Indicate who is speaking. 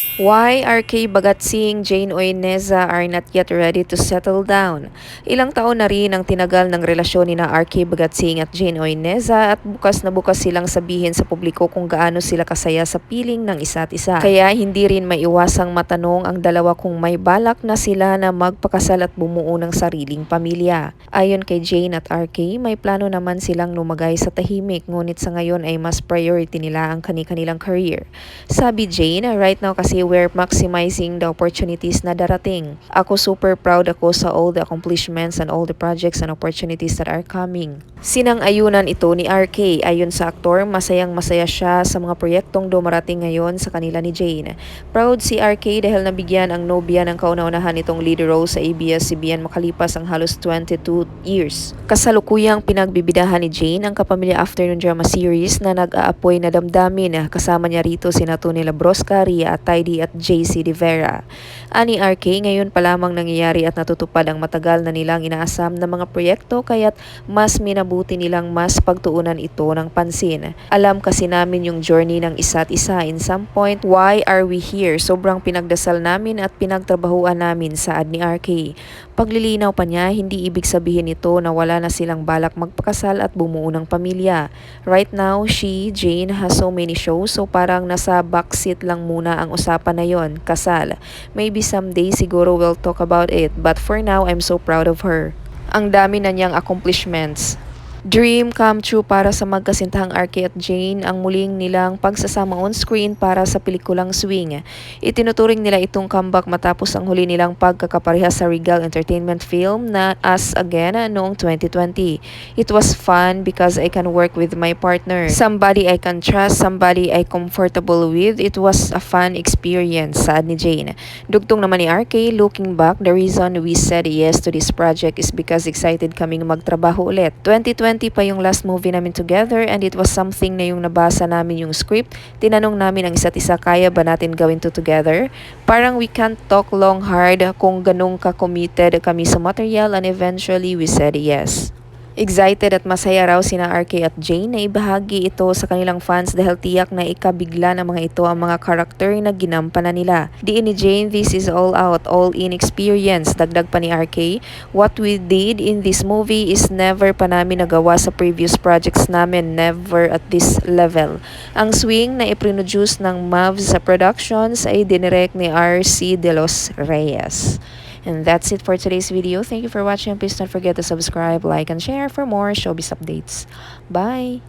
Speaker 1: Why RK Bagatsing, Jane Oineza are not yet ready to settle down? Ilang taon na rin ang tinagal ng relasyon ni na RK Bagatsing at Jane Oineza at bukas na bukas silang sabihin sa publiko kung gaano sila kasaya sa piling ng isa't isa. Kaya hindi rin maiwasang matanong ang dalawa kung may balak na sila na magpakasal at bumuo ng sariling pamilya. Ayon kay Jane at RK, may plano naman silang lumagay sa tahimik ngunit sa ngayon ay mas priority nila ang kani-kanilang career. Sabi Jane, right now kasi we're maximizing the opportunities na darating. Ako super proud ako sa all the accomplishments and all the projects and opportunities that are coming. Sinang-ayunan ito ni RK. Ayon sa aktor, masayang masaya siya sa mga proyektong dumarating ngayon sa kanila ni Jane. Proud si RK dahil nabigyan ang nobya ng kauna-unahan itong lead role sa ABS-CBN makalipas ang halos 22 years. Kasalukuyang pinagbibidahan ni Jane ang Kapamilya Afternoon Drama Series na nag-aapoy na damdamin. Kasama niya rito sina Tony Labrosca, Ria Ataydi at JC De Vera. Ani RK, ngayon pa lamang nangyayari at natutupad ang matagal na nilang inaasam na mga proyekto kaya't mas minabuti nilang mas pagtuunan ito ng pansin. Alam kasi namin yung journey ng isa't isa. In some point, why are we here? Sobrang pinagdasal namin at pinagtrabahuan namin saad ni RK. Paglilinaw pa niya, hindi ibig sabihin ito na wala na silang balak magpakasal at bumuo ng pamilya. Right now, she, Jane, has so many shows so parang nasa backseat lang muna ang usapan na yon, kasal. Maybe someday siguro we'll talk about it but for now, I'm so proud of her. Ang dami na niyang accomplishments. Dream come true para sa magkasintahang Arky at Jane ang muling nilang pagsasama on screen para sa pelikulang Swing. Itinuturing nila itong comeback matapos ang huli nilang pagkakapareha sa Regal Entertainment film na Us Again noong 2020. It was fun because I can work with my partner. Somebody I can trust, somebody I comfortable with. It was a fun experience, saad ni Jane. Dugtong naman ni RK, looking back, the reason we said yes to this project is because excited kaming magtrabaho ulit. 2020 2020 pa yung last movie namin together and it was something na yung nabasa namin yung script. Tinanong namin ang isa't isa, kaya ba natin gawin to together? Parang we can't talk long hard kung ganun ka-committed kami sa material and eventually we said yes. Excited at masaya raw sina RK at Jane na ibahagi ito sa kanilang fans dahil tiyak na ikabigla ng mga ito ang mga karakter na ginampanan nila. Diin ni Jane, this is all out, all in experience. Dagdag pa ni RK, what we did in this movie is never pa namin nagawa sa previous projects namin, never at this level. Ang swing na iproduce ng Mavs Productions ay dinirect ni RC De Los Reyes. And that's it for today's video. Thank you for watching. Please don't forget to subscribe, like, and share for more showbiz updates. Bye!